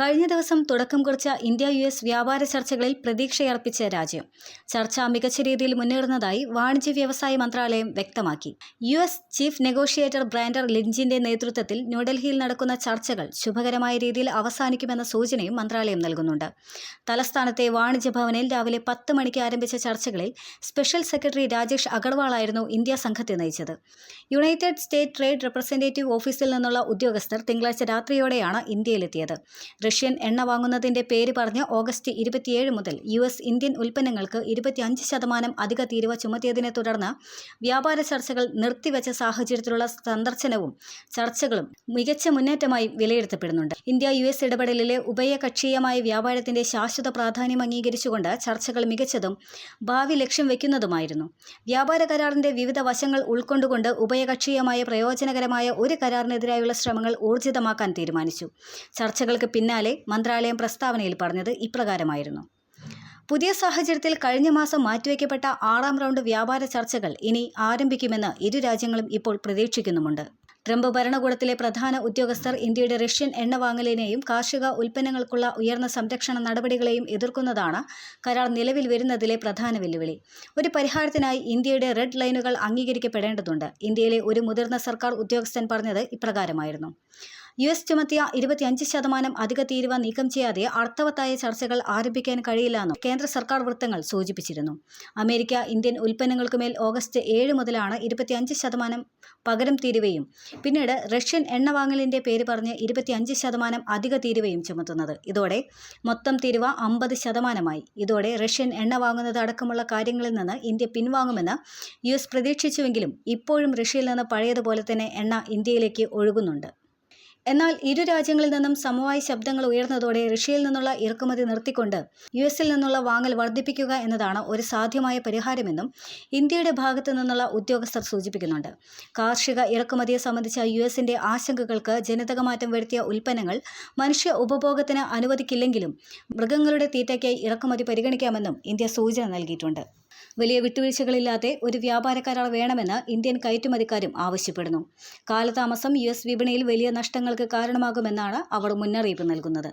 കഴിഞ്ഞ ദിവസം തുടക്കം കുറിച്ച ഇന്ത്യ യു എസ് വ്യാപാര ചർച്ചകളിൽ പ്രതീക്ഷയർപ്പിച്ച രാജ്യം. ചർച്ച മികച്ച രീതിയിൽ മുന്നേറുന്നതായി വാണിജ്യ വ്യവസായ മന്ത്രാലയം വ്യക്തമാക്കി. U S chief negotiator Brendan ലിഞ്ചിന്റെ നേതൃത്വത്തിൽ ന്യൂഡൽഹിയിൽ നടക്കുന്ന ചർച്ചകൾ ശുഭകരമായ രീതിയിൽ അവസാനിക്കുമെന്ന സൂചനയും മന്ത്രാലയം നൽകുന്നുണ്ട്. തലസ്ഥാനത്തെ വാണിജ്യ ഭവനിൽ രാവിലെ പത്ത് മണിക്ക് ആരംഭിച്ച ചർച്ചകളിൽ സ്പെഷ്യൽ സെക്രട്ടറി രാജേഷ് അഗർവാളായിരുന്നു ഇന്ത്യ സംഘത്തെ നയിച്ചത്. യുണൈറ്റഡ് സ്റ്റേറ്റ് ട്രേഡ് റെപ്രസെന്റേറ്റീവ് ഓഫീസിൽ നിന്നുള്ള ഉദ്യോഗസ്ഥർ തിങ്കളാഴ്ച രാത്രിയോടെയാണ് ഇന്ത്യയിലെത്തിയത്. റഷ്യൻ എണ്ണ വാങ്ങുന്നതിന്റെ പേര് പറഞ്ഞ് ഓഗസ്റ്റ് ഇരുപത്തിയേഴ് മുതൽ യു എസ് ഇന്ത്യൻ ഉൽപ്പന്നങ്ങൾക്ക് ഇരുപത്തിയഞ്ച് ശതമാനം അധിക തീരുവ ചുമത്തിയതിനെ തുടർന്ന് വ്യാപാര ചർച്ചകൾ നിർത്തിവെച്ച സാഹചര്യത്തിലുള്ള സന്ദർശനവും ചർച്ചകളും മികച്ച മുന്നേറ്റമായി വിലയിരുത്തപ്പെടുന്നുണ്ട്. ഇന്ത്യ യു എസ് ഇടപെടലിലെ ഉഭയകക്ഷീയമായ വ്യാപാരത്തിന്റെ ശാശ്വത പ്രാധാന്യം അംഗീകരിച്ചുകൊണ്ട് ചർച്ചകൾ മികച്ചതും ഭാവി ലക്ഷ്യം വയ്ക്കുന്നതുമായിരുന്നു വ്യാപാര കരാറിന്റെ വിവിധ വശങ്ങൾ ഉൾക്കൊണ്ടുകൊണ്ട് ഉഭയകക്ഷീയമായ പ്രയോജനകരമായ ഒരു കരാറിനെതിരായുള്ള ശ്രമങ്ങൾ ഊർജിതമാക്കാൻ തീരുമാനിച്ചു. ചർച്ചകൾക്ക് പിന്നാലെ മന്ത്രാലയം പ്രസ്താവനയിൽ പറഞ്ഞത് ഇപ്രകാരമായിരുന്നു. പുതിയ സാഹചര്യത്തിൽ കഴിഞ്ഞ മാസം മാറ്റിവെക്കപ്പെട്ട ആറാം റൗണ്ട് വ്യാപാര ചർച്ചകൾ ഇനി ആരംഭിക്കുമെന്ന് ഇരു രാജ്യങ്ങളും ഇപ്പോൾ പ്രതീക്ഷിക്കുന്നുമുണ്ട്. ട്രംപ് ഭരണകൂടത്തിലെ പ്രധാന ഉദ്യോഗസ്ഥർ ഇന്ത്യയുടെ റഷ്യൻ എണ്ണ വാങ്ങലിനെയും കാർഷിക ഉൽപ്പന്നങ്ങൾക്കുള്ള ഉയർന്ന സംരക്ഷണ നടപടികളെയും എതിർക്കുന്നതാണ് കരാർ നിലവിൽ വരുന്നതിലെ പ്രധാന വെല്ലുവിളി. ഒരു പരിഹാരത്തിനായി ഇന്ത്യയുടെ റെഡ് ലൈനുകൾ അംഗീകരിക്കപ്പെടേണ്ടതുണ്ട്. ഇന്ത്യയിലെ ഒരു മുതിർന്ന സർക്കാർ ഉദ്യോഗസ്ഥൻ പറഞ്ഞത് ഇപ്രകാരമായിരുന്നു. യു എസ് ചുമത്തിയ ഇരുപത്തിയഞ്ച് ശതമാനം അധിക തീരുവ നീക്കം ചെയ്യാതെ അർത്ഥവത്തായ ചർച്ചകൾ ആരംഭിക്കാൻ കഴിയില്ലെന്നും കേന്ദ്ര സർക്കാർ വൃത്തങ്ങൾ സൂചിപ്പിച്ചിരുന്നു. അമേരിക്ക ഇന്ത്യൻ ഉൽപ്പന്നങ്ങൾക്കുമേൽ ഓഗസ്റ്റ് ഏഴ് മുതലാണ് ഇരുപത്തിയഞ്ച് ശതമാനം പകരം തീരുവയും. പിന്നീട് റഷ്യൻ എണ്ണ വാങ്ങലിന്റെ പേര് പറഞ്ഞ് ഇരുപത്തിയഞ്ച് ശതമാനം അധിക തീരുവയും ചുമത്തുന്നത്. ഇതോടെ മൊത്തം തീരുവ അമ്പത് ശതമാനമായി. ഇതോടെ റഷ്യൻ എണ്ണ വാങ്ങുന്നത് അടക്കമുള്ള കാര്യങ്ങളിൽ നിന്ന് ഇന്ത്യ പിൻവാങ്ങുമെന്ന് യു എസ് പ്രതീക്ഷിച്ചുവെങ്കിലും ഇപ്പോഴും റഷ്യയിൽ നിന്ന് പഴയതുപോലെ തന്നെ എണ്ണ ഇന്ത്യയിലേക്ക് ഒഴുകുന്നുണ്ട്. എന്നാൽ ഇരു രാജ്യങ്ങളിൽ നിന്നും സമവായ ശബ്ദങ്ങൾ ഉയർന്നതോടെ റഷ്യയിൽ നിന്നുള്ള ഇറക്കുമതി നിർത്തിക്കൊണ്ട് യു എസിൽ നിന്നുള്ള വാങ്ങൽ വർദ്ധിപ്പിക്കുക എന്നതാണ് ഒരു സാധ്യമായ പരിഹാരമെന്നും ഇന്ത്യയുടെ ഭാഗത്തു നിന്നുള്ള ഉദ്യോഗസ്ഥർ സൂചിപ്പിക്കുന്നുണ്ട്. കാർഷിക ഇറക്കുമതിയെ സംബന്ധിച്ച യു എസിന്റെ ആശങ്കകൾക്ക് ജനിതക മാറ്റം വരുത്തിയ ഉൽപ്പന്നങ്ങൾ മനുഷ്യ ഉപഭോഗത്തിന് അനുവദിക്കില്ലെങ്കിലും മൃഗങ്ങളുടെ തീറ്റയ്ക്കായി ഇറക്കുമതി പരിഗണിക്കാമെന്നും ഇന്ത്യ സൂചന നൽകിയിട്ടുണ്ട്. വലിയ വിട്ടുവീഴ്ചകളില്ലാതെ ഒരു വ്യാപാര കരാർ വേണമെന്ന് ഇന്ത്യൻ കയറ്റുമതിക്കാരും ആവശ്യപ്പെടുന്നു. കാലതാമസം യു എസ് വിപണിയിൽ വലിയ നഷ്ടങ്ങൾക്ക് കാരണമാകുമെന്നാണ് അവർ മുന്നറിയിപ്പ് നൽകുന്നത്.